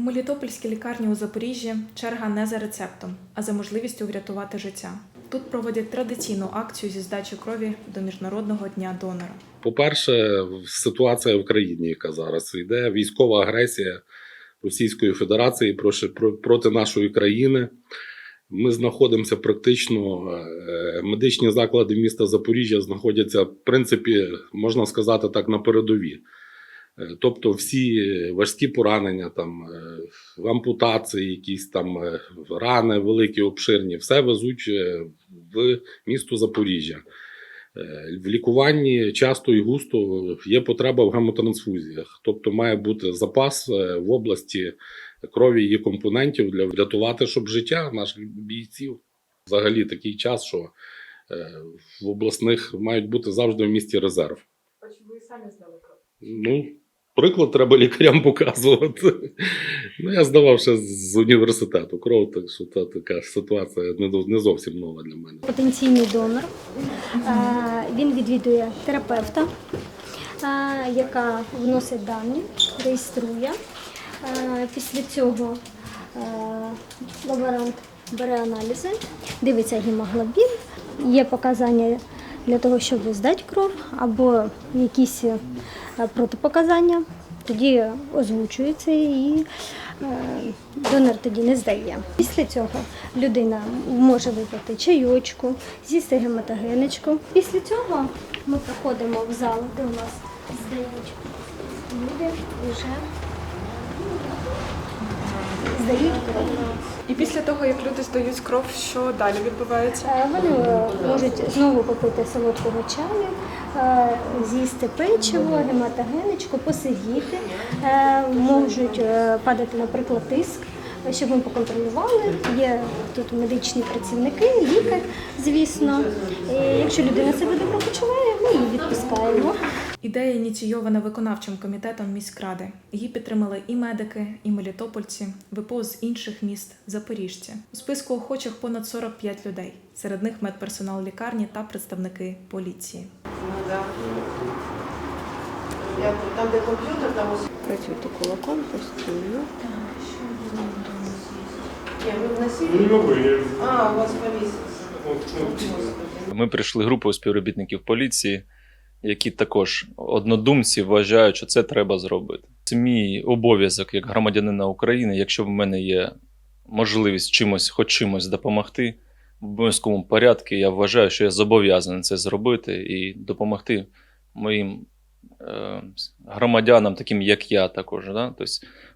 У Мелітопольській лікарні у Запоріжжі черга не за рецептом, а за можливістю врятувати життя. Тут проводять традиційну акцію зі здачі крові до Міжнародного дня донора. По-перше, ситуація в країні, яка зараз йде, військова агресія Російської Федерації проти, проти нашої країни. Ми знаходимося практично, е, медичні заклади міста Запоріжжя знаходяться, в принципі, можна сказати так, на передові. Е, Тобто всі важкі поранення, там, е, ампутації, якісь там е, рани великі, обширні, все везуть е, в місто Запоріжжя. Е, В лікуванні часто і густо є потреба в гемотрансфузіях, тобто має бути запас е, в області крові і компонентів для врятувати, щоб життя наших бійців. Взагалі такий час, що е, в обласних мають бути завжди в місті резерв. Хоч Ви самі здали кров. Ну, приклад треба лікарям показувати. Ну, я здавав ще з університету кров, так що та така ситуація не, зовсім нова для мене. потенційний донор. Е, Він відвідує терапевта, е, яка вносить дані, реєструє. Е, Після цього лаборант бере аналізи, дивиться гемоглобін, є показання для того, щоб здати кров, або якісь е, протипоказання. Тоді озвучується і е, донор тоді не здає. Після цього людина може випити чайочку, з'їсти гематогенечку. Після цього ми проходимо в зал, де у нас здають люди вже здають кров. І після того, як люди здають кров, що далі відбувається? Е, Вони е, можуть знову попити солодкого чаю, е, з'їсти печиво, гематогенечку, посидіти, можуть падати, наприклад, тиск. Щоб ми поконтролювали, є тут медичні працівники, лікар, звісно. І якщо людина себе добре почуває, ми її відпускаємо. Ідея ініційована виконавчим комітетом міськради. Її підтримали і медики, і мелітопольці, ВПО з інших міст, запоріжці. У списку охочих понад 45 людей. Серед них медперсонал лікарні та представники поліції. Я там, де комп'ютер, там усе. Працюйте кулаком постійно. А, у вас по. Ми прийшли групою співробітників поліції, які також однодумці вважають, що це треба зробити. Це мій обов'язок як громадянина України, якщо в мене є можливість чимось, хоч чимось допомогти в обов'язковому порядку, я вважаю, що я зобов'язаний це зробити і допомогти моїм е, громадянам, таким як я, також. Да? Тобто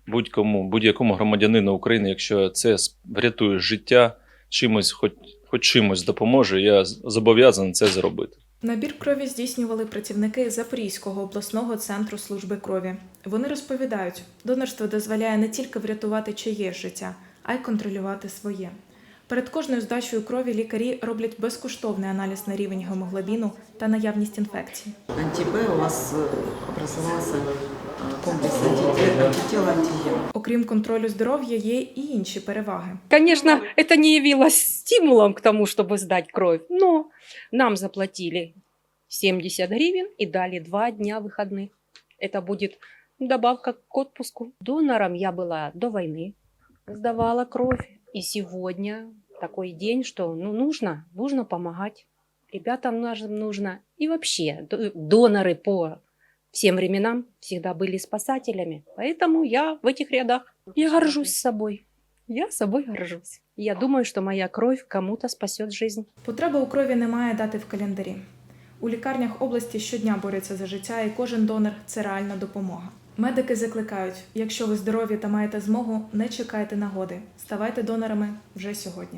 будь-кому, будь-якому громадянину України, якщо це врятує життя, чимось, хоч, хоч чимось допоможе, я зобов'язаний це зробити. Набір крові здійснювали працівники Запорізького обласного центру служби крові. Вони розповідають, донорство дозволяє не тільки врятувати чиєсь життя, а й контролювати своє. Перед кожною здачею крові лікарі роблять безкоштовний аналіз на рівень гемоглобіну та наявність інфекцій. Анти-Б у вас образовался э, комплекс антител, антител, антиген. Окрім контролю здоров'я, є і інші переваги. Конечно, это не явилось стимулом к тому, чтобы сдать кровь, но нам заплатили 70 гривен и дали два дня выходных. Это будет добавка к отпуску. Донором я была до войны, сдавала кровь. И сегодня такой день, что ну, нужно, нужно помогать. Ребятам нашим нужно. И вообще, д- доноры по всем временам всегда были спасателями. Поэтому я в этих рядах. Я горжусь собой. Я собой горжусь. Я думаю, что моя кровь кому-то спасет жизнь. Потреба у крові немає дати в календарі. У лікарнях області щодня борються за життя, і кожен донор це реальна допомога. Медики закликають: якщо ви здорові та маєте змогу, не чекайте нагоди. Ставайте донорами вже сьогодні.